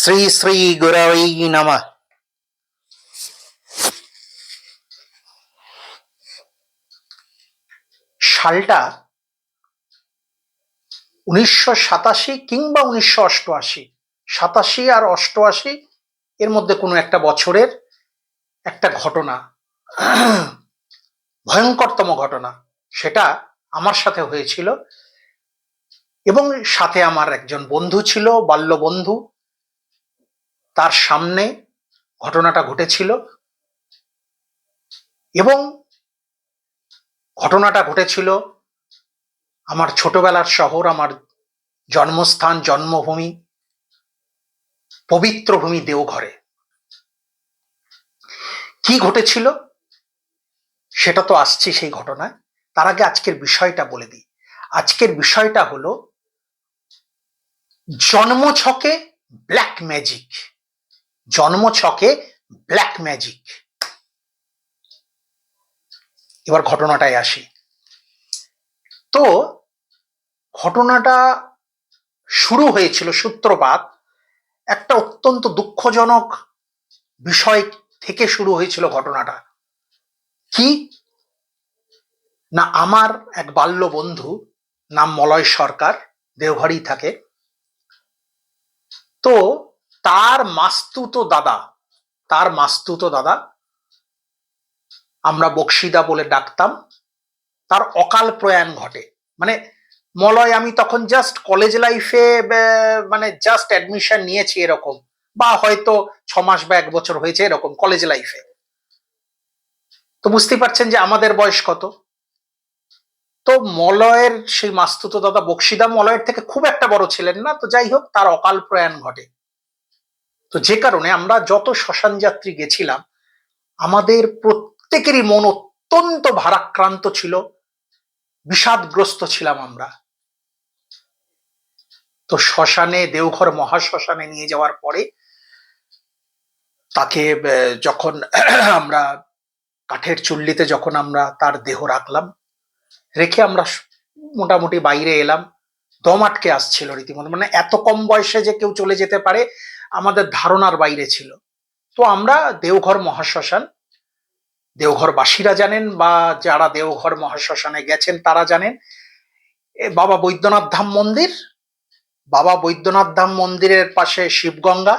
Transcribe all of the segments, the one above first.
শ্রী শ্রী গুরবৈ নমঃ সালটা উনিশশো সাতাশি কিংবা উনিশশো অষ্টআশি। সাতাশি আর অষ্টআশি, এর মধ্যে কোনো একটা বছরের একটা ঘটনা। ভয়ঙ্করতম ঘটনা। সেটা আমার সাথে হয়েছিল এবং সাথে আমার একজন বন্ধু ছিল বাল্য বন্ধু তার সামনে ঘটনাটা ঘটেছিল এবং ঘটনাটা ঘটেছিল আমার ছোটবেলার শহর, আমার জন্মস্থান, জন্মভূমি, পবিত্র ভূমি দেওঘরে। কি ঘটেছিল সেটা তো আসছি সেই ঘটনায়। তার আগে আজকের বিষয়টা বলে দিই। আজকের বিষয়টা হলো জন্মছকে ব্ল্যাক ম্যাজিক জন্মছকে ব্ল্যাক ম্যাজিক এবার ঘটনাটায় আসি। তো ঘটনাটা শুরু হয়েছিল সূত্রপাত। একটা অত্যন্ত দুঃখজনক বিষয় থেকে শুরু হয়েছিল ঘটনাটা। কি? না, আমার এক বাল্য বন্ধু নাম মলয় সরকার, দেওঘরেই থাকে। তো তার মাস্তুতো দাদা, তার মাস্তুতো দাদা, আমরা বক্সিদা বলে ডাকতাম, তার অকাল প্রয়াণ ঘটে। মানে মলয়, আমি তখন জাস্ট কলেজ লাইফে মানে জাস্ট অ্যাডমিশন নিয়েছি এরকম, বা হয়তো ছ মাস বা এক বছর হয়েছে এরকম কলেজ লাইফে তো বুঝতেই পারছেন যে আমাদের বয়স কত? তো মলয়ের সেই মাস্তুতো দাদা বক্সিদা মলয়ের থেকে খুব একটা বড় ছিলেন না, তো যাই হোক, তার অকাল প্রয়াণ ঘটে। তো যে কারণে আমরা যত শ্মশান যাত্রী গেছিলাম, আমাদের প্রত্যেকেরই মন অত্যন্ত ভারাক্রান্ত ছিল, বিষাদগ্রস্ত ছিলাম আমরা। তো শ্মশানে, দেওঘর মহাশ্মশানে নিয়ে যাওয়ার পরে, তাকে যখন আমরা কাঠের চুল্লিতে যখন আমরা তার দেহ রাখলাম, রেখে আমরা মোটামুটি বাইরে এলাম, দম আটকে আসছিল রীতিমতো। মানে এত কম বয়সে যে কেউ চলে যেতে পারে আমাদের ধারণার বাইরে ছিল। তো আমরা দেওঘর মহাশ্মশান, দেওঘরবাসীরা জানেন বা যারা দেওঘর মহাশ্মশানে গেছেন তারা জানেন। বাবা বৈদ্যনাথ ধাম মন্দির, বাবা বৈদ্যনাথ ধাম মন্দিরের পাশে শিবগঙ্গা।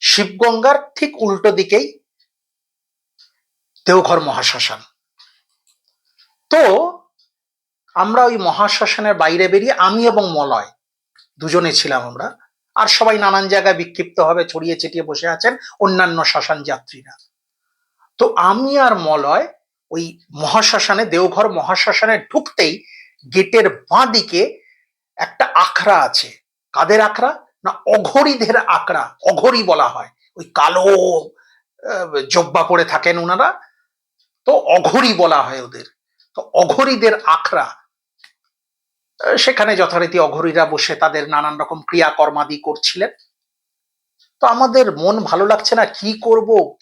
শিবগঙ্গার ঠিক উল্টো দিকেই দেওঘর মহাশ্মশান। তো আমরা ওই মহাশ্মশানের বাইরে বেরিয়ে আমি এবং মলয় দুজনে ছিলাম আমরা। আর সবাই নানান জায়গায় বিক্ষিপ্ত ভাবে ছড়িয়ে ছিটিয়ে বসে আছেন অন্যান্য শ্মশান যাত্রীরা। তো আমি আর মলয় ওই মহাশ্মশানে, দেওঘর মহাশ্মশানে ঢুকতেই গেটের বাঁ দিকে একটা আখড়া আছে। কাদের আখড়া? না, অঘরীদের আখড়া, অঘরী বলা হয়। ওই কালো জব্বা পরে থাকেন ওনারা তো অঘরী বলা হয় ওদের। তো অঘরীদের আখড়া সেখানে যথারীতি অঘরীরা বসে তাদের নানান রকম ক্রিয়াকর্মাদি করছিলেন। তো আমাদের মন ভালো লাগছে না, কি করব?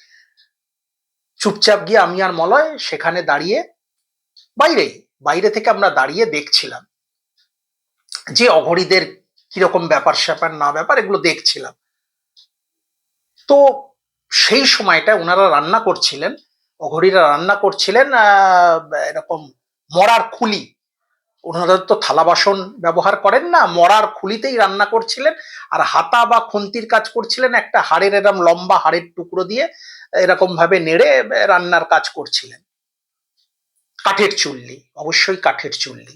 চুপচাপ গিয়ে আমি আর মলয় সেখানে দাঁড়িয়ে বাইরেই, বাইরে থেকে আমরা দাঁড়িয়ে দেখছিলাম। যে অঘরীদের কীরকম ব্যাপার স্যাপার না ব্যাপার, এগুলো দেখছিলাম। তো সেই সময়টা ওনারা রান্না করছিলেন, অঘরীরা রান্না করছিলেন এরকম মরার খুলি। ওনারা তো থালা বাসন ব্যবহার করেন না, মরার খুলিতেই রান্না করছিলেন আর হাতা বা খুন্তির কাজ করছিলেন, একটা হাড়ের এরম লম্বা হাড়ের টুকরো দিয়ে এরকম ভাবে নেড়ে রান্নার কাজ করছিলেন। কাঠের চুল্লি, অবশ্যই কাঠের চুল্লি।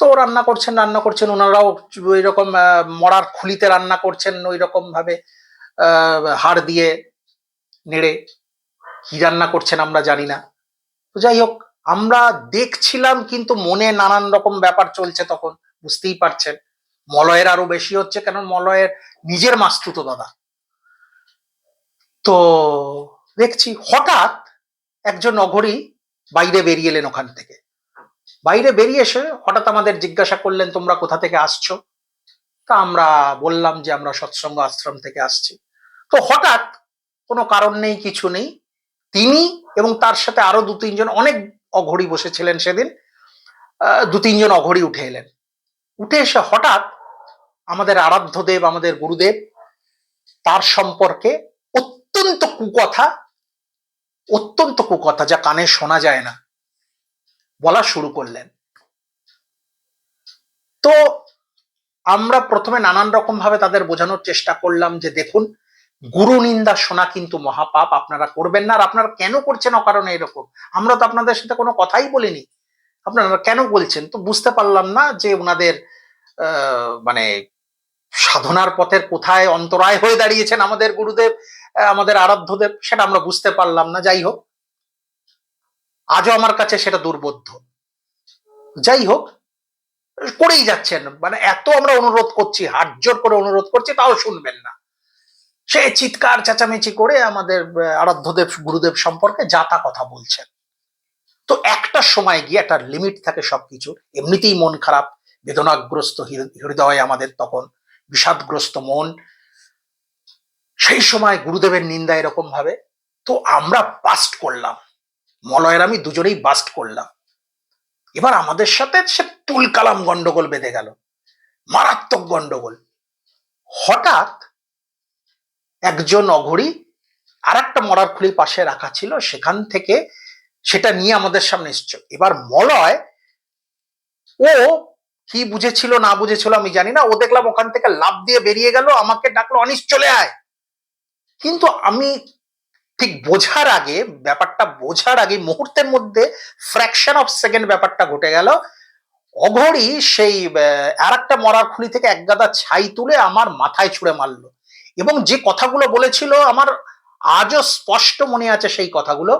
তো রান্না করছেন রান্না করছেন, ওনারাও ওই রকম মরার খুলিতে রান্না করছেন ওই রকম ভাবে হাড় দিয়ে নেড়ে। কি রান্না করছেন আমরা জানি না। তো যাই হোক আমরা দেখছিলাম কিন্তু মনে নানান রকম ব্যাপার চলছে তখন, বুঝতেই পারছেন। মলয়ের আরও বেশি হচ্ছে কেন? মলয়ের নিজের মাস্তুতো দাদা। তো দেখছি হঠাৎ একজন অঘরী বাইরে বেরিয়ে এলেন ওখান থেকে। বাইরে বেরিয়ে এসে হঠাৎ আমাদের জিজ্ঞাসা করলেন, তোমরা কোথা থেকে আসছো? তা আমরা বললাম যে, আমরা সৎসঙ্গ আশ্রম থেকে আসছি। তো হঠাৎ কোনো কারণ নেই, কিছু নেই। তিনি এবং তার সাথে আরও দু তিনজন অনেক অঘড়ি বসেছিলেন সেদিন। দু তিনজন অঘড়ি উঠে এলেন। উঠে এসে হঠাৎ আমাদের আরাধ্য দেব আমাদের গুরুদেব, তার সম্পর্কে অত্যন্ত কুকথা অত্যন্ত কুকথা, যা কানে শোনা যায় না, বলা শুরু করলেন। তো আমরা প্রথমে নানান রকম ভাবে তাদের বোঝানোর চেষ্টা করলাম যে দেখুন গুরু নিন্দা শোনা কিন্তু মহাপাপ, আপনারা করবেন না আর আপনারা কেন করছেন অকারণে এরকম? আমরা তো আপনাদের সাথে কোনো কথাই বলিনি। আপনারা কেন বলছেন? তো বুঝতে পারলাম না যে ওনাদের মানে সাধনার পথের কোথায় অন্তরায় হয়ে দাঁড়িয়েছেন আমাদের গুরুদেব আমাদের আরাধ্যদেব, সেটা আমরা বুঝতে পারলাম না। যাই হোক, আজও আমার কাছে সেটা দুর্বোধ্য। যাই হোক, করেই যাচ্ছেন। মানে এত আমরা অনুরোধ করছি, হাত জোর করে অনুরোধ করছি, তাও শুনবেন না। সে চিৎকার, চেঁচামেচি করে আমাদের আরাধ্যদেব, গুরুদেব সম্পর্কে যা তা কথা বলছেন। তো একটা সময় গিয়ে একটা লিমিট থাকে সবকিছু এমনিতেই মন খারাপ, বেদনাগ্রস্ত হৃদয় আমাদের তখন, বিষাদগ্রস্ত মন। সেই সময় গুরুদেবের নিন্দা এরকম ভাবে। তো আমরা বাস্ট করলাম। মলয়ের আমি দুজনেই বাস্ট করলাম। এবার আমাদের সাথে সে তুলকালাম গন্ডগোল বেঁধে গেল। মারাত্মক গন্ডগোল। হঠাৎ একজন অঘড়ি আর একটা মরার খুলি পাশে রাখা ছিল, সেখান থেকে সেটা নিয়ে আমাদের সামনে এসছে। এবার মলয়, ও কি বুঝেছিল, না বুঝেছিল আমি জানি না। ও দেখলাম ওখান থেকে লাভ দিয়ে বেরিয়ে গেল, আমাকে ডাকলো, অনিস, চলে আয়! কিন্তু আমি ঠিক বোঝার আগে, ব্যাপারটা বোঝার আগে, মুহূর্তের মধ্যে ফ্র্যাকশন অফ সেকেন্ড ব্যাপারটা ঘটে গেল। অঘড়ি সেই আর একটা মরার খুলি থেকে এক গাদা ছাই তুলে আমার মাথায় ছুঁড়ে মারলো। এবং যে কথাগুলো বলেছিল, আমার আজও স্পষ্ট মনে আছে সেই কথাগুলো।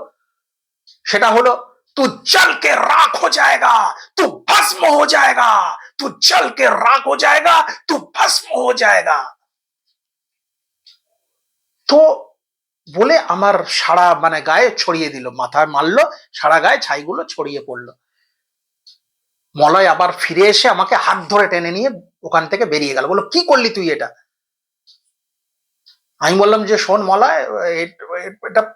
সেটা হলো, তু জলকে রাখ হো জায়গা, তু ভস্ম হো জায়গা, তু জলকে রাখ হো জায়গা, তু ভস্ম হো জায়গা। তো বলে আমার সারা মানে গায়ে ছড়িয়ে দিল, মাথায় মারলো, সারা গায়ে ছাইগুলো ছড়িয়ে পড়ল। মলয় আবার ফিরে এসে আমাকে হাত ধরে টেনে নিয়ে ওখান থেকে বেরিয়ে গেল। বলো কি করলি তুই এটা? আমি বললাম যে, শোন এ- এটা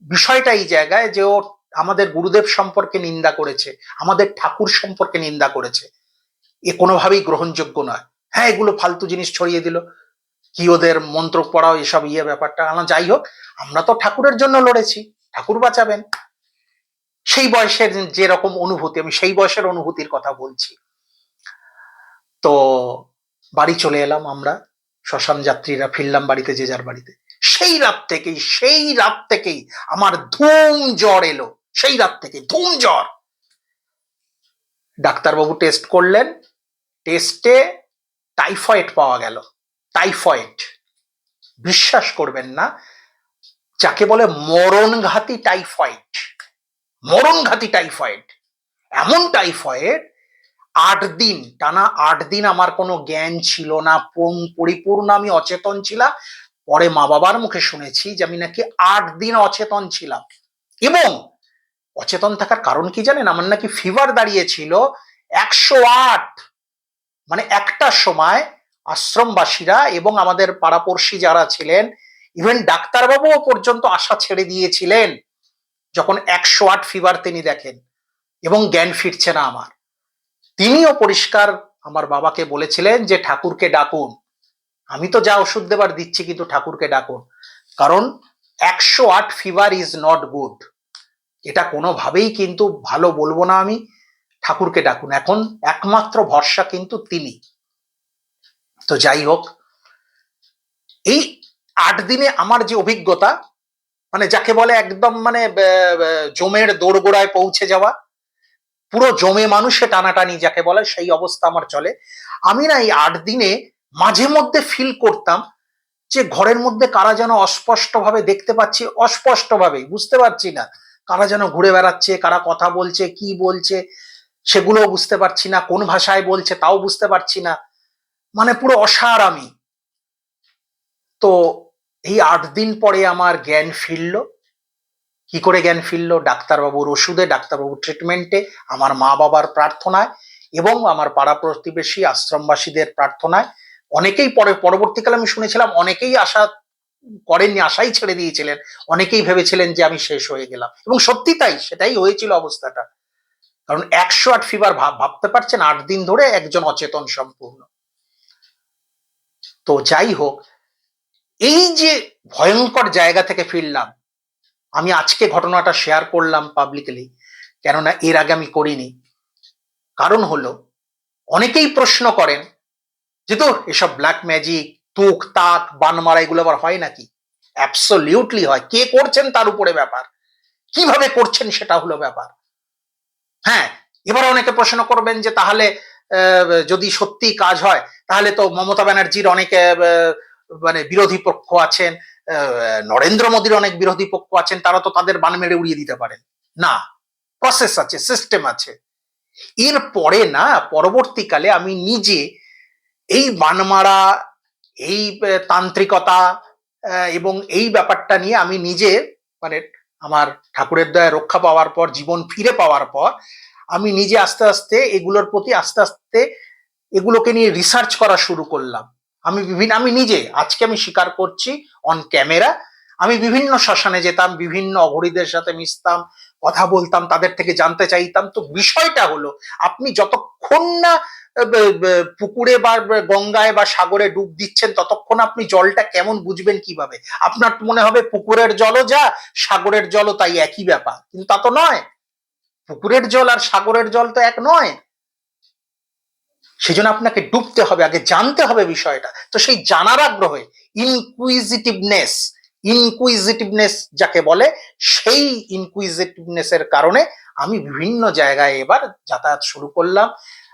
বিষয়টা এই জায়গায় যে ও আমাদের গুরুদেব সম্পর্কে নিন্দা করেছে, আমাদের ঠাকুর সম্পর্কে নিন্দা করেছে। এ কোনোভাবেই গ্রহণযোগ্য নয়। হ্যাঁ এগুলো ফালতু জিনিস ছড়িয়ে দিল। কি ওদের মন্ত্র পড়াও, এসব ইয়ে ব্যাপারটা। আমার যাই হোক, আমরা তো ঠাকুরের জন্য লড়েছি। ঠাকুর বাঁচাবেন। সেই বয়সের যেরকম অনুভূতি, আমি সেই বয়সের অনুভূতির কথা বলছি। তো বাড়ি চলে এলাম আমরা। শ্মশান যাত্রীরা ফিরলাম বাড়িতে, যে যার বাড়িতে। সেই রাত থেকেই, সেই রাত থেকেই আমার ধুম জ্বর এলো। সেই রাত থেকে ধুম জ্বর। ডাক্তারবাবু টেস্ট করলেন। টেস্টে টাইফয়েড পাওয়া গেল। টাইফয়েড বিশ্বাস করবেন না, যাকে বলে মরণঘাতী টাইফয়েড মরণঘাতী টাইফয়েড এমন টাইফয়েড আট দিন, টানা আট দিন আমার কোনো জ্ঞান ছিল না, পূর্ণ- পরিপূর্ণ আমি অচেতন ছিলাম। পরে মা বাবার মুখে শুনেছি যে আমি নাকি আট দিন অচেতন ছিলাম। এবং অচেতন থাকার কারণ কি জানেন? আমার নাকি ফিভার দাঁড়িয়েছিল একশো আট। মানে একটা সময় আশ্রমবাসীরা এবং আমাদের পাড়াপড়শি যারা ছিলেন ইভেন ডাক্তারবাবুও পর্যন্ত আশা ছেড়ে দিয়েছিলেন, যখন একশো আট ফিভার তিনি দেখেন এবং জ্ঞান ফিরছে না আমার। তিনিও পরিষ্কার আমার বাবাকে বলেছিলেন যে ঠাকুরকে ডাকুন। আমি তো যা ওষুধ দেবার দিচ্ছি কিন্তু ঠাকুরকে ডাকুন। কারণ একশো আট ফিভার ইজ নট গুড এটা কোনোভাবেই কিন্তু ভালো বলব না আমি, ঠাকুরকে ডাকুন। এখন একমাত্র ভরসা কিন্তু তিনি। তো যাই হোক, এই আট দিনে আমার যে অভিজ্ঞতা মানে যাকে বলে একদম মানে জমের দোরগোড়ায় পৌঁছে যাওয়া পুরো জমে মানুষে টানাটানি যাকে বলে, সেই অবস্থা আমার চলে। আমি না এই আট দিনে মাঝে মধ্যে ফিল করতাম যে ঘরের মধ্যে কারা যেন অস্পষ্ট ভাবে দেখতে পাচ্ছি অস্পষ্ট ভাবে বুঝতে পারছি না। কারা যেন ঘুরে বেড়াচ্ছে, কারা কথা বলছে, কি বলছে সেগুলো বুঝতে পারছি না, কোন ভাষায় বলছে তাও বুঝতে পারছি না। মানে পুরো অসার আমি। তো এই আট দিন পরে আমার জ্ঞান ফিরল। কি করে জ্ঞান ফিরল? ডাক্তারবাবুর ওষুধে, ডাক্তারবাবুর ট্রিটমেন্টে আমার মা বাবার প্রার্থনায় এবং আমার পাড়া প্রতিবেশী, আশ্রমবাসীদের প্রার্থনায়। অনেকেই পরে পরবর্তীকালে আমি শুনেছিলাম, অনেকেই আশা করেননি, আশাই ছেড়ে দিয়েছিলেন। অনেকেই ভেবেছিলেন যে আমি শেষ হয়ে গেলাম। এবং সত্যি তাই, সেটাই হয়েছিল অবস্থাটা। কারণ একশো আট ফিভার ভাবতে পারছেন, আট দিন ধরে একজন অচেতন সম্পূর্ণ। তো যাই হোক, এই যে ভয়ঙ্কর জায়গা থেকে ফিরলাম আমি আজকে ঘটনাটা শেয়ার করলাম পাবলিকলি কেননা এর আগে আমি করিনি। কারণ হলো, অনেকেই প্রশ্ন করেন যে তো এসব ব্ল্যাক ম্যাজিক তুক, তাক, বানমারা, এগুলো আবার হয় নাকি? অ্যাবসলিউটলি হয়। কে করছেন তার উপরে ব্যাপার? কীভাবে করছেন সেটা হলো ব্যাপার। হ্যাঁ এবার অনেকে প্রশ্ন করবেন যে, তাহলে যদি সত্যি কাজ হয়, তাহলে তো মমতা ব্যানার্জির অনেকে মানে বিরোধী পক্ষ আছেন নরেন্দ্র মোদীর অনেক বিরোধী পক্ষ আছেন, তারা তো তাদের বান মেরে উড়িয়ে দিতে পারেন। না প্রসেস আছে সিস্টেম আছে। এর পরে না, পরবর্তীকালে আমি নিজে এই বানমারা, এই তান্ত্রিকতা এবং এই ব্যাপারটা নিয়ে আমি নিজে মানে আমার ঠাকুরের দয়া রক্ষা পাওয়ার পর, জীবন ফিরে পাওয়ার পর, আমি নিজে আস্তে আস্তে এগুলোর প্রতি আস্তে আস্তে এগুলোকে নিয়ে রিসার্চ করা শুরু করলাম। আমি বিভিন্ন আমি নিজে, আজকে আমি স্বীকার করছি অন ক্যামেরা আমি বিভিন্ন শ্মশানে যেতাম, বিভিন্ন অঘরীদের সাথে মিশতাম, কথা বলতাম, তাদের থেকে জানতে চাইতাম। তো বিষয়টা হলো, আপনি যতক্ষণ না পুকুরে বা গঙ্গায় বা সাগরে ডুব দিচ্ছেন, ততক্ষণ আপনি জলটা কেমন বুঝবেন কীভাবে? আপনার মনে হবে পুকুরের জলও যা, সাগরের জলও তাই একই ব্যাপার। কিন্তু তা তো নয়। পুকুরের জল আর সাগরের জল তো এক নয়। সেজন্য আপনাকে ডুবতে হবে, আগে জানতে হবে বিষয়টা। তো সেই জানার আগ্রহে ইনকুইজিটিভনেস ইনকুইজিটিভনেস যাকে বলে, সেই ইনকুইজিটিভনেস এর কারণে আমি বিভিন্ন জায়গায় এবার যাতায়াত শুরু করলাম।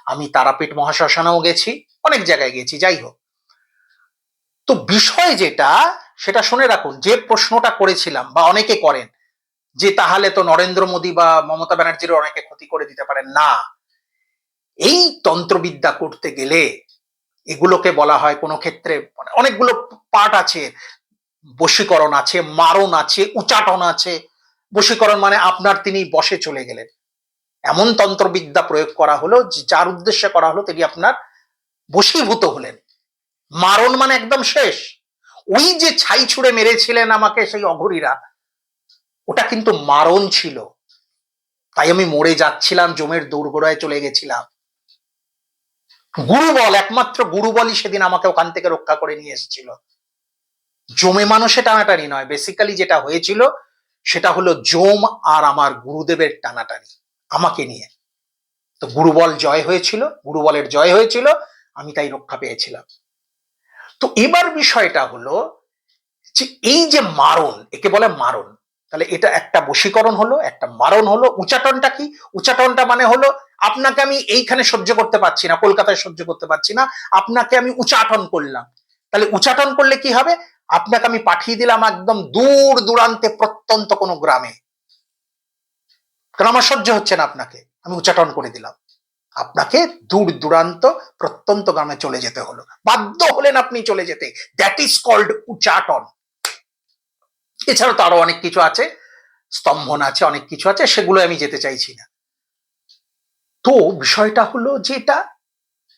আমি তারাপীঠ মহাশ্মশানেও গেছি, অনেক জায়গায় গেছি, যাই হোক। তো বিষয় যেটা, সেটা শুনে রাখুন, যে প্রশ্নটা করেছিলাম, বা অনেকে করেন, যে তাহলে তো নরেন্দ্র মোদী বা মমতা ব্যানার্জির অনেকে ক্ষতি করে দিতে পারেন, না। এই তন্ত্রবিদ্যা করতে গেলে এগুলোকে বলা হয় কোনো ক্ষেত্রে অনেকগুলো পার্ট আছে। বশীকরণ আছে, মারণ আছে, উচাটন আছে। বশীকরণ মানে আপনার তিনি বসে চলে গেলেন। এমন তন্ত্রবিদ্যা প্রয়োগ করা হলো যার উদ্দেশ্যে করা হলো তিনি আপনার বশীভূত হলেন। মারণ মানে একদম শেষ। ওই যে ছাই ছুড়ে মেরেছিলেন আমাকে সেই অঘরীরা, ওটা কিন্তু মারণ ছিল। তাই আমি মরে যাচ্ছিলাম, জমের দৌড়গোড়ায় চলে গেছিলাম। গুরুবল, একমাত্র গুরুবলই সেদিন আমাকে ওখান থেকে রক্ষা করে নিয়ে এসেছিল। জমে মানুষে টানাটানি নয় বেসিক্যালি যেটা হয়েছিল সেটা হলো জম আর আমার গুরুদেবের টানাটানি, আমাকে নিয়ে। তো গুরুবল জয় হয়েছিল, গুরুবলের জয় হয়েছিল, আমি তাই রক্ষা পেয়েছিলাম। তো এবার বিষয়টা হলো যে এই যে মারণ, একে বলে মারণ, তাহলে এটা একটা বশীকরণ হলো, একটা মারণ হলো, উচাটনটা কি? উচাটনটা মানে হলো আপনাকে আমি এইখানে সহ্য করতে পারছি না, কলকাতায় সহ্য করতে পারছি না, আপনাকে আমি উচাটন করলাম। তাহলে উচাটন করলে কি হবে? আপনাকে আমি পাঠিয়ে দিলাম একদম দূর দূরান্তে প্রত্যন্ত কোনো গ্রামে। কারণ আমার সহ্য হচ্ছে না আপনাকে? আমি উচাটন করে দিলাম। আপনাকে দূর দূরান্ত প্রত্যন্ত গ্রামে চলে যেতে হলো। বাধ্য হলেন আপনি চলে যেতে। দ্যাট ইজ কল্ড উচাটন। এছাড়াও তো আরও অনেক কিছু আছে। স্তম্ভন আছে, অনেক কিছু আছে সেগুলো আমি যেতে চাইছি না। তো বিষয়টা হলো যে এটা,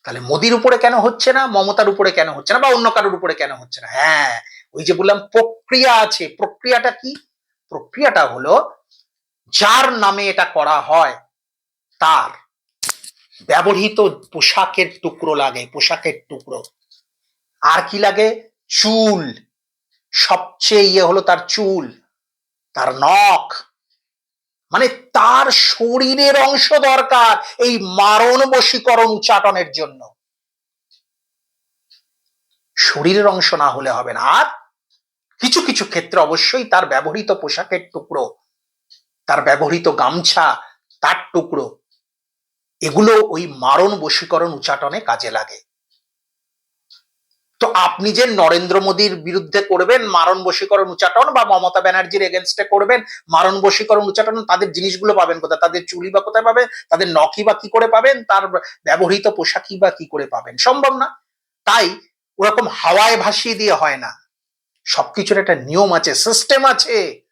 তাহলে মোদির উপরে কেন হচ্ছে না, মমতার উপরে কেন হচ্ছে না, বা অন্য কারোর উপরে কেন হচ্ছে না? হ্যাঁ ওই যে বললাম প্রক্রিয়া আছে, প্রক্রিয়াটা কি? প্রক্রিয়াটা হলো যার নামে এটা করা হয়, তার ব্যবহৃত পোশাকের টুকরো লাগে, পোশাকের টুকরো। আর কি লাগে? চুল। সবচেয়ে ইয়ে হলো তার চুল, তার নখ। মানে তার শরীরের অংশ দরকার এই মারণ বশীকরণ উচ্চাটনের জন্য। শরীরের অংশ না হলে হবে না। আর কিছু কিছু ক্ষেত্রে অবশ্যই তার ব্যবহৃত পোশাকের টুকরো, তার ব্যবহৃত গামছা, তার টুকরো, এগুলো ওই মারণ বশীকরণ উচ্চাটনে কাজে লাগে। তো আপনি যে নরেন্দ্র মোদীর বিরুদ্ধে করবেন, মারণ বশীকরণ উচ্চাটন বা মমতা ব্যানার্জির এগেনস্টে করবেন, মারণ বশীকরণ উচ্চাটন, তাদের জিনিসগুলো পাবেন কোথায়? তাদের চুলি বা কোথায় পাবেন? তাদের নখই বা কি করে পাবেন? তার ব্যবহৃত পোশাকই বা কি করে পাবেন? সম্ভব না। তাই ওরকম হাওয়ায় ভাসিয়ে দিয়ে হয় না। সবকিছুর একটা নিয়ম আছে সিস্টেম আছে।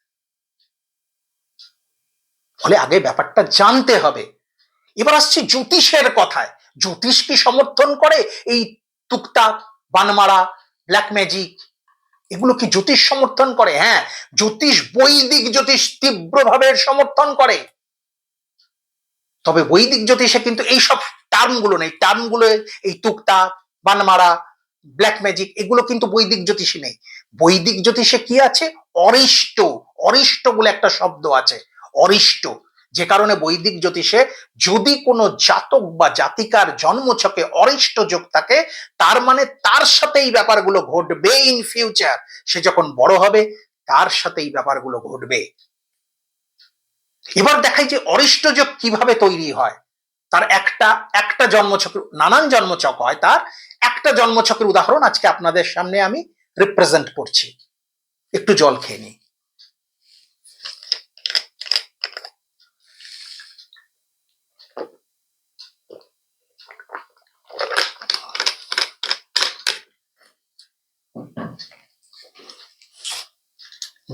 ফলে আগে ব্যাপারটা জানতে হবে। এবার আসছে জ্যোতিষের কথায়। জ্যোতিষ কি সমর্থন করে? এই টুকটাক বানমারা ব্ল্যাক ম্যাজিক এগুলো কি জ্যোতিষ সমর্থন করে? হ্যাঁ জ্যোতিষ বৈদিক জ্যোতিষ তীব্রভাবে সমর্থন করে। তবে বৈদিক জ্যোতিষে কিন্তু এইসব টার্মগুলো নেই। টার্মগুলো এই টুকটাক বানমারা ব্ল্যাক ম্যাজিক এগুলো কিন্তু বৈদিক জ্যোতিষী নেই। বৈদিক জ্যোতিষে কি আছে? অরিষ্ট। অরিষ্ট বলে একটা শব্দ আছে। অরিষ্ট। যে কারণে বৈদিক জ্যোতিষে যদি কোনো জাতক বা জাতিকার জন্মছকে অরিষ্ট যোগ থাকে, তার মানে তার সাথে এই ব্যাপারগুলো ঘটবে ইন ফিউচার সে যখন বড় হবে, তার সাথে এই ব্যাপারগুলো ঘটবে। এবার দেখাই যে অরিষ্ট যোগ কীভাবে তৈরি হয়। তার একটা একটা জন্মছক নানান জন্মছক হয় তার। একটা জন্মছকের উদাহরণ আজকে আপনাদের সামনে আমি রিপ্রেজেন্ট করছি। একটু জল খেয়ে নিই।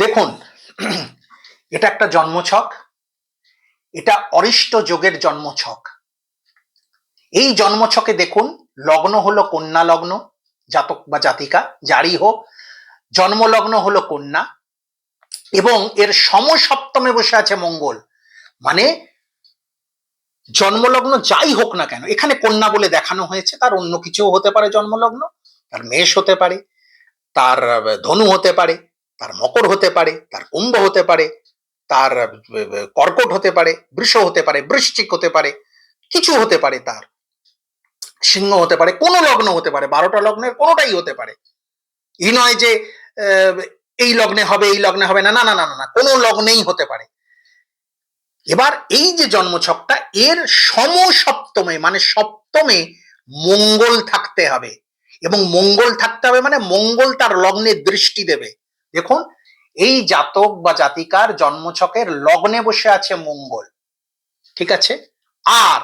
দেখুন, এটা একটা জন্মছক, এটা অরিষ্ট যোগের জন্মছক। এই জন্মছকে দেখুন, লগ্ন হলো কন্যা লগ্ন, জাতক বা জাতিকা, যারই হোক, জন্মলগ্ন হলো কন্যা, এবং এর সমসপ্তমে বসে আছে মঙ্গল। মানে জন্মলগ্ন যাই হোক না কেন, এখানে কন্যা বলে দেখানো হয়েছে, তার অন্য কিছুও হতে পারে জন্মলগ্ন, তার মেষ হতে পারে, তার ধনু হতে পারে তার মকর হতে পারে, তার কুম্ভ হতে পারে, তার কর্কট হতে পারে, বৃষ হতে পারে, বৃশ্চিক হতে পারে, কিছু হতে পারে তার। সিংহ হতে পারে, কোনো লগ্ন হতে পারে, বারোটা লগ্নের কোনোটাই হতে পারে। ই নয় যে এই লগ্নে হবে, এই লগ্নে হবে না না না না না, কোনো লগ্নেই হতে পারে। এবার এই যে জন্মছকটা, এর সমসপ্তমে মানে সপ্তমে মঙ্গল থাকতে হবে। এবং মঙ্গল থাকতে হবে মানে মঙ্গল তার লগ্নে দৃষ্টি দেবে। দেখুন, এই জাতক বা জাতিকার জন্মছকের লগ্নে বসে আছে মঙ্গল, ঠিক আছে? আর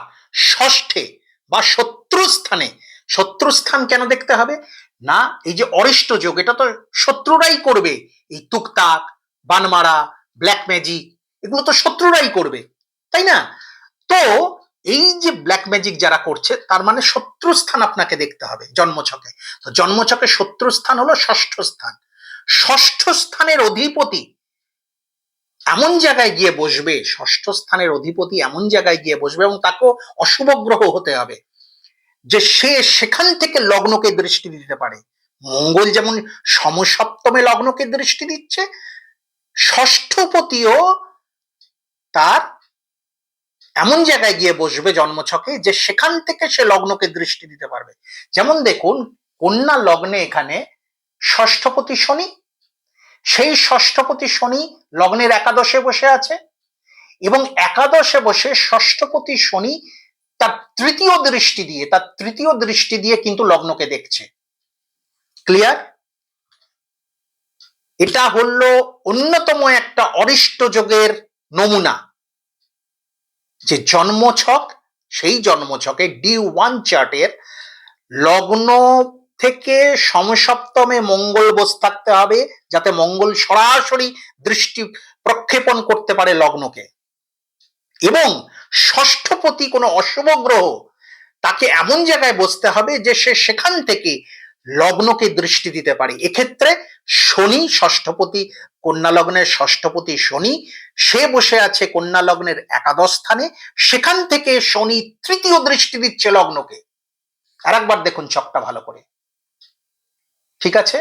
ষষ্ঠে বা শত্রুস্থানে, শত্রুস্থান কেন দেখতে হবে? না, এই যে অরিষ্ট যোগ, এটা তো শত্রুরাই করবে, এই তুকতাক, বানমারা ব্ল্যাক ম্যাজিক এগুলো তো শত্রুরাই করবে, তাই না? তো এই যে ব্ল্যাক ম্যাজিক যারা করছে, তার মানে শত্রুস্থান আপনাকে দেখতে হবে জন্মছকে। তো জন্মছকে শত্রুস্থান হলো ষষ্ঠ স্থান। ষষ্ঠ স্থানের অধিপতি। এমন জায়গায় গিয়ে বসবে, ষষ্ঠ স্থানের অধিপতি এমন জায়গায় গিয়ে বসবে এবং তাকেও অশুভ গ্রহ হতে হবে, যে সে সেখান থেকে লগ্নকে দৃষ্টি দিতে পারে। মঙ্গল যেমন সমসপ্তমে লগ্নকে দৃষ্টি দিচ্ছে, ষষ্ঠপতিও তার এমন জায়গায় গিয়ে বসবে জন্মছকে, যে সেখান থেকে সে লগ্নকে দৃষ্টি দিতে পারবে। যেমন দেখুন, কন্যা লগ্নে এখানে ষষ্ঠপতি শনি সেই ষষ্ঠপতি শনি লগ্নের একাদশে বসে আছে এবং একাদশে বসে ষষ্ঠপতি শনি তার তৃতীয় দৃষ্টি দিয়ে, তার তৃতীয় দৃষ্টি দিয়ে কিন্তু লগ্নকে দেখছে। ক্লিয়ার এটা হলো অন্যতম একটা অরিষ্ট যোগের নমুনা। যে জন্মছক, সেই জন্মছকে ডি ওয়ান চার্টের লগ্ন থেকে সমসপ্তমে মঙ্গল বস থাকতে হবে, যাতে মঙ্গল সরাসরি দৃষ্টি প্রক্ষেপণ করতে পারে লগ্নকে। এবং ষষ্ঠপতি কোনো অশুভ গ্রহ, তাকে এমন জায়গায় বসতে হবে যে সে সেখান থেকে লগ্নকে দৃষ্টি দিতে পারে। এক্ষেত্রে শনি ষষ্ঠপতি, কন্যা লগ্নের ষষ্ঠপতি শনি, সে বসে আছে কন্যা লগ্নের একাদশ স্থানে, সেখান থেকে শনি তৃতীয় দৃষ্টি দিচ্ছে লগ্নকে। আর একবার দেখুন চকটা ভালো করে। ঠিক আছে?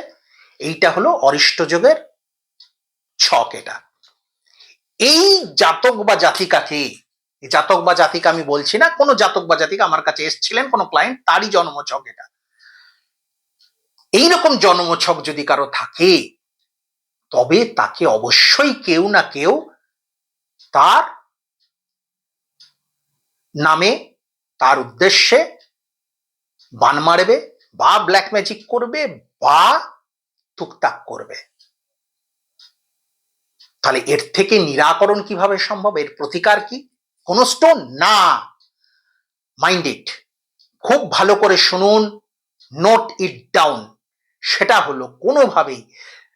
এইটা হলো অরিষ্ট যোগের ছক এটা। এই জাতক বা জাতিকাকে জাতক বা জাতিকা আমি বলছি না, কোনো জাতক বা জাতিকা আমার কাছে এসছিলেন, কোনো ক্লায়েন্ট তারই জন্মছক এটা। এইরকম জন্মছক যদি কারও থাকে, তবে তাকে অবশ্যই কেউ না কেউ তার নামে, তার উদ্দেশ্যে বান মারবে বা ব্ল্যাক ম্যাজিক করবে বা টুকটাক করবে। তাহলে এর থেকে নিরাকরণ কীভাবে সম্ভব? এর প্রতিকার কি? কোন স্টোন না। মাইন্ড ইট খুব ভালো করে শুনুন নোট ইট ডাউন সেটা হলো কোনোভাবেই।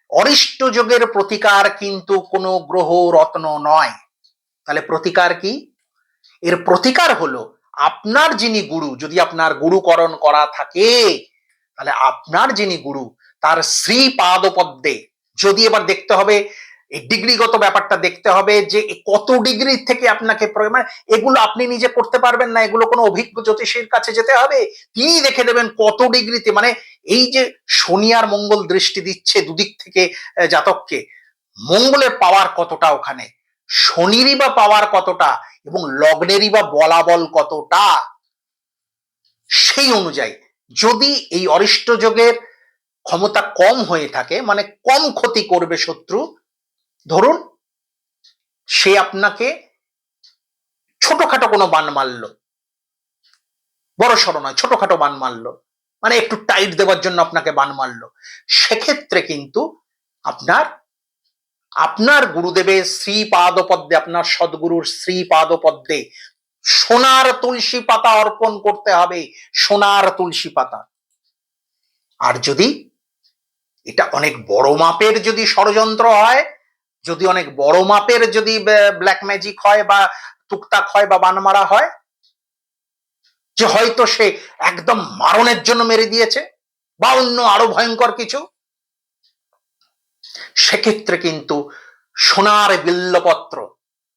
অরিষ্ট যোগের প্রতিকার কিন্তু কোনো গ্রহ রত্ন নয়। তাহলে প্রতিকার কি? এর প্রতিকার হলো, আপনার যিনি গুরু, যদি আপনার গুরুকরণ করা থাকে তাহলে আপনার যিনি গুরু, তার শ্রী পাদপদ্মে যদি এবার দেখতে হবে ডিগ্রিগত ব্যাপারটা দেখতে হবে যে কত ডিগ্রি থেকে আপনাকে মানে এগুলো আপনি নিজে করতে পারবেন না, এগুলো কোনো অভিজ্ঞ জ্যোতিষীর কাছে যেতে হবে। তিনি দেখে দেবেন কত ডিগ্রিতে মানে এই যে শনি আর মঙ্গল দৃষ্টি দিচ্ছে দুদিক থেকে জাতককে, মঙ্গলের পাওয়ার কতটা ওখানে? শনিরই বা পাওয়ার কতটা? এবং লগ্নেরই বা বলাবল কতটা? সেই অনুযায়ী। যদি এই অরিষ্ট যোগের ক্ষমতা কম হয়ে থাকে মানে কম ক্ষতি করবে শত্রু, ধরুন সে আপনাকে ছোটখাটো কোনো বান মারলো। বড় সড়ো নয়, ছোটখাটো বান মারলো। মানে একটু টাইট দেওয়ার জন্য আপনাকে বান মারলো। সেক্ষেত্রে কিন্তু আপনার আপনার গুরুদেবের শ্রী পাদপদ্মে আপনার সদ্গুরুর শ্রী পাদপদ্মে সোনার তুলসী পাতা অর্পণ করতে হবে, সোনার তুলসী পাতা। আর যদি এটা অনেক বড় মাপের যদি ষড়যন্ত্র হয়, যদি অনেক বড় মাপের যদি ব্ল্যাক ম্যাজিক হয় বা টুকটাক হয় বা বানমারা হয়, যে হয়তো সে একদম মারণের জন্য মেরে দিয়েছে বা অন্য আরও ভয়ঙ্কর কিছু, সেক্ষেত্রে কিন্তু সোনার বিল্লপত্র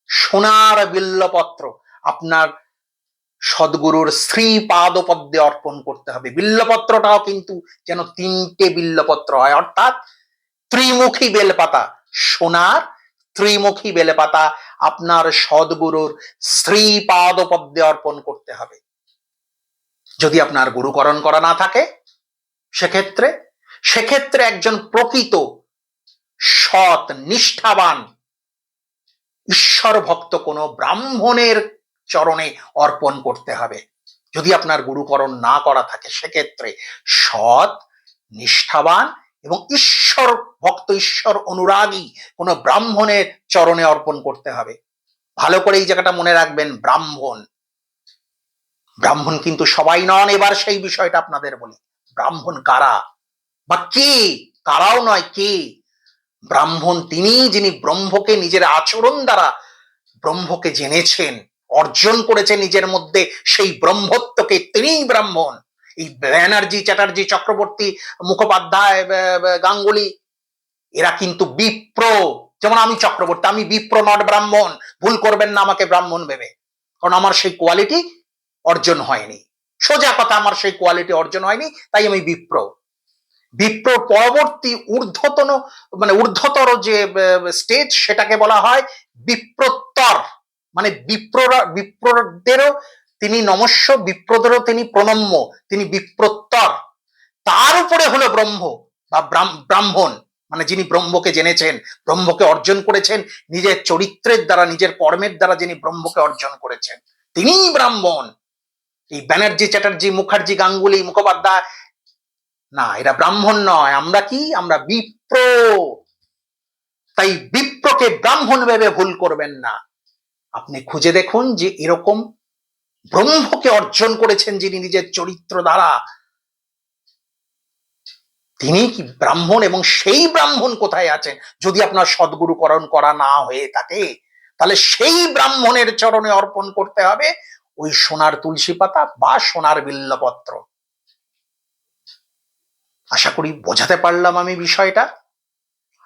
সোনার বিল্লপত্র আপনার সদ্গুরুর শ্রী পাদপদ্মে অর্পণ করতে হবে। বিল্লপত্রটাও কিন্তু যেন তিনটে বিল্লপত্র হয়। অর্থাৎ ত্রিমুখী বেলপাতা সোনার, ত্রিমুখী বেলপাতা আপনার সদ্গুরুর শ্রী পাদপদ্মে অর্পণ করতে হবে। যদি আপনার গুরুকরণ করা না থাকে, সেক্ষেত্রে সেক্ষেত্রে একজন প্রকৃত সৎ, নিষ্ঠাবান ঈশ্বর ভক্ত কোনো ব্রাহ্মণের চরণে অর্পণ করতে হবে। যদি আপনার গুরুকরণ না করা থাকে, সেক্ষেত্রে সৎ, নিষ্ঠাবান এবং ঈশ্বর, ভক্ত ঈশ্বর অনুরাগী কোনো ব্রাহ্মণের চরণে অর্পণ করতে হবে। ভালো করে এই জায়গাটা মনে রাখবেন, ব্রাহ্মণ। ব্রাহ্মণ কিন্তু সবাই নন, এবার সেই বিষয়টা আপনাদের বলি। ব্রাহ্মণ কারা? বা কে? কারাও নয়, কে? ব্রাহ্মণ তিনি যিনি ব্রহ্মকে নিজের আচরণ দ্বারা ব্রহ্মকে জেনেছেন। অর্জন করেছে নিজের মধ্যে সেই ব্রহ্মত্বকে, তিনিই ব্রাহ্মণ। এই ব্যানার্জি চ্যাটার্জি চক্রবর্তী মুখোপাধ্যায় গাঙ্গুলি, এরা কিন্তু বিপ্র। যেমন আমি চক্রবর্তী, আমি বিপ্র নট ব্রাহ্মণ। ভুল করবেন না আমাকে ব্রাহ্মণ ভেবে। কারণ আমার সেই কোয়ালিটি অর্জন হয়নি। সোজা কথা, আমার সেই কোয়ালিটি অর্জন হয়নি, তাই আমি বিপ্র। বিপ্র পরবর্তী ঊর্ধ্বতন মানে ঊর্ধ্বতর যে স্টেজ সেটাকে বলা হয় বিপ্রোত্তর। মানে বিপ্ররা, বিপ্রদেরও তিনি নমস্য, বিপ্রদেরও তিনি প্রণম্য, তিনি বিপ্রোত্তর। তার উপরে হলো ব্রহ্ম বা ব্রাহ্মণ। মানে যিনি ব্রহ্মকে জেনেছেন, ব্রহ্মকে অর্জন করেছেন, নিজের চরিত্রের দ্বারা, নিজের কর্মের দ্বারা যিনি ব্রহ্মকে অর্জন করেছেন, তিনিই ব্রাহ্মণ। এই ব্যানার্জি চ্যাটার্জি, মুখার্জি, গাঙ্গুলি, মুখোপাধ্যায়, না, এরা ব্রাহ্মণ নয়। আমরা কি? আমরা বিপ্র। তাই বিপ্রকে ব্রাহ্মণ ভেবে ভুল করবেন না। আপনি খুঁজে দেখুন যে এরকম ব্রহ্মকে অর্জন করেছেন যিনি নিজের চরিত্র দ্বারা। তিনি কি ব্রাহ্মণ এবং সেই ব্রাহ্মণ কোথায় আছেন? যদি আপনার সদ্গুরুকরণ করা না হয়ে থাকে, তাহলে সেই ব্রাহ্মণের চরণে অর্পণ করতে হবে ওই সোনার তুলসী পাতা বা সোনার বিল্লপত্র। আশা করি বোঝাতে পারলাম আমি বিষয়টা।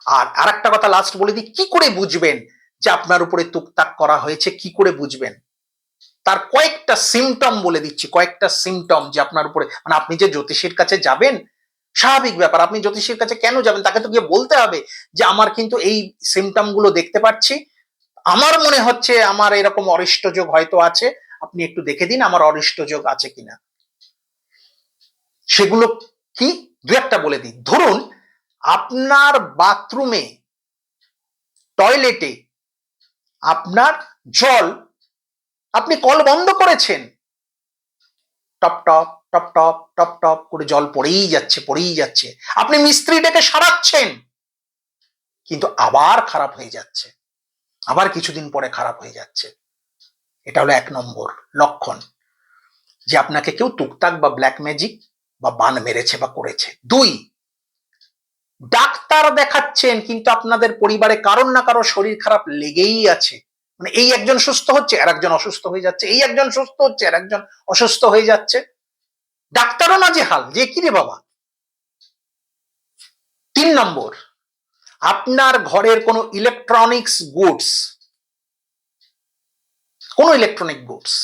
আর আরেকটা কথা লাস্ট বলে দিই, কি করে বুঝবেন? যে আপনার উপরে তুকতাক করা হয়েছে, কি করে বুঝবেন? তার কয়েকটা সিমটম বলে দিচ্ছি, কয়েকটা সিমটম যে আপনার উপরে মানে আপনি যে জ্যোতিষীর কাছে যাবেন, স্বাভাবিক ব্যাপার, আপনি জ্যোতিষীর কাছে কেন যাবেন? তাকে তো গিয়ে বলতে হবে যে, আমার কিন্তু এই সিমটমগুলো দেখতে পাচ্ছি। আমার মনে হচ্ছে আমার এরকম অরিষ্ট যোগ হয়তো আছে। আপনি একটু দেখে দিন আমার অরিষ্ট যোগ আছে কিনা? সেগুলো কি? দু একটা বলে দিই। ধরুন, আপনার বাথরুমে টয়লেটে আপনার জল। আপনি কল বন্ধ করেছেন। টপ টপ টপ টপ টপ টপ করে জল পড়েই যাচ্ছে পড়েই যাচ্ছে। আপনি মিস্ত্রি ডেকে সারাচ্ছেন। কিন্তু আবার খারাপ হয়ে যাচ্ছে। আবার কিছুদিন পরে খারাপ হয়ে যাচ্ছে। এটা হলো এক নম্বর লক্ষণ। যে আপনাকে কেউ টুকটাক বা ব্ল্যাক ম্যাজিক বা বান মেরেছে বা করেছে। দুই ডাক্তার দেখাচ্ছেন, কিন্তু আপনাদের পরিবারে কারোর না কারও শরীর খারাপ লেগেই আছে। মানে এই একজন সুস্থ হচ্ছে, আর একজন অসুস্থ হয়ে যাচ্ছে। এই একজন সুস্থ হচ্ছে, আর একজন অসুস্থ হয়ে যাচ্ছে। ডাক্তারও না যে হাল যে কি রে বাবা? তিন নম্বর, আপনার ঘরের কোনো ইলেকট্রনিক্স গুডস কোনো ইলেকট্রনিক গুডস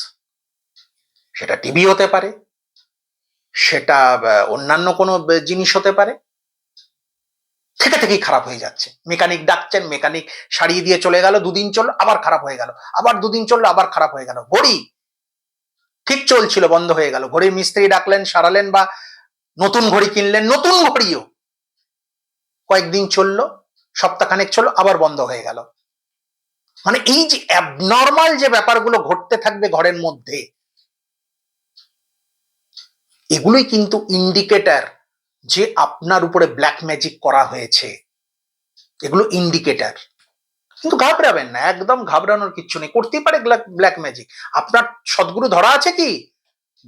সেটা টিভি হতে পারে, সেটা অন্যান্য কোনো জিনিস হতে পারে থেকে থেকেই খারাপ হয়ে যাচ্ছে। মেকানিক ডাকছেন মেকানিক সারিয়ে দিয়ে চলে গেল, দুদিন চলল, আবার খারাপ হয়ে গেল, আবার দুদিন চলল, আবার খারাপ হয়ে গেল। ঘড়ি ঠিক চলছিল, বন্ধ হয়ে গেল। ঘড়ির মিস্ত্রি ডাকলেন, সারালেন বা নতুন ঘড়ি কিনলেন, নতুন ঘড়িও। কয়েকদিন চলল, সপ্তাহখানেক চলল, আবার বন্ধ হয়ে গেল। মানে এই যে অ্যাবনর্মাল যে ব্যাপারগুলো ঘটতে থাকবে ঘরের মধ্যে, এগুলোই কিন্তু ইন্ডিকেটর যে আপনার উপরে ব্ল্যাক ম্যাজিক করা হয়েছে। এগুলো ইন্ডিকেটার কিন্তু ঘাবড়াবেন না, একদম ঘাবড়ানোর কিচ্ছু নেই। করতেই পারে ব্ল্যাক ম্যাজিক আপনার সদ্গুরু ধরা আছে কি?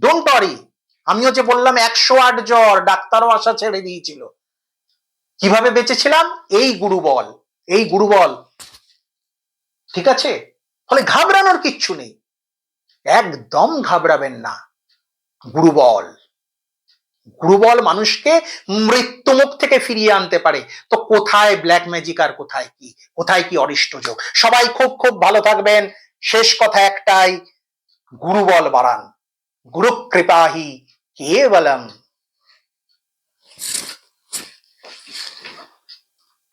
ডোন্ট ওয়ারি আমিও যে বললাম, একশো আট জ্বর, ডাক্তারও আশা ছেড়ে দিয়েছিল। কীভাবে বেঁচেছিলাম? এই গুরু বল, এই গুরু বল। ঠিক আছে? ফলে ঘাবড়ানোর কিচ্ছু নেই। একদম ঘাবড়াবেন না গুরুবল গুরুবল মানুষকে মৃত্যুমুখ থেকে ফিরিয়ে আনতে পারে। তো কোথায় ব্ল্যাক ম্যাজিক আর কোথায় কি? কোথায় কি অরিষ্ট যোগ? সবাই খুব খুব ভালো থাকবেন। শেষ কথা একটাই গুরুবল বাড়ান। গুরু কৃপাহি কেবলম।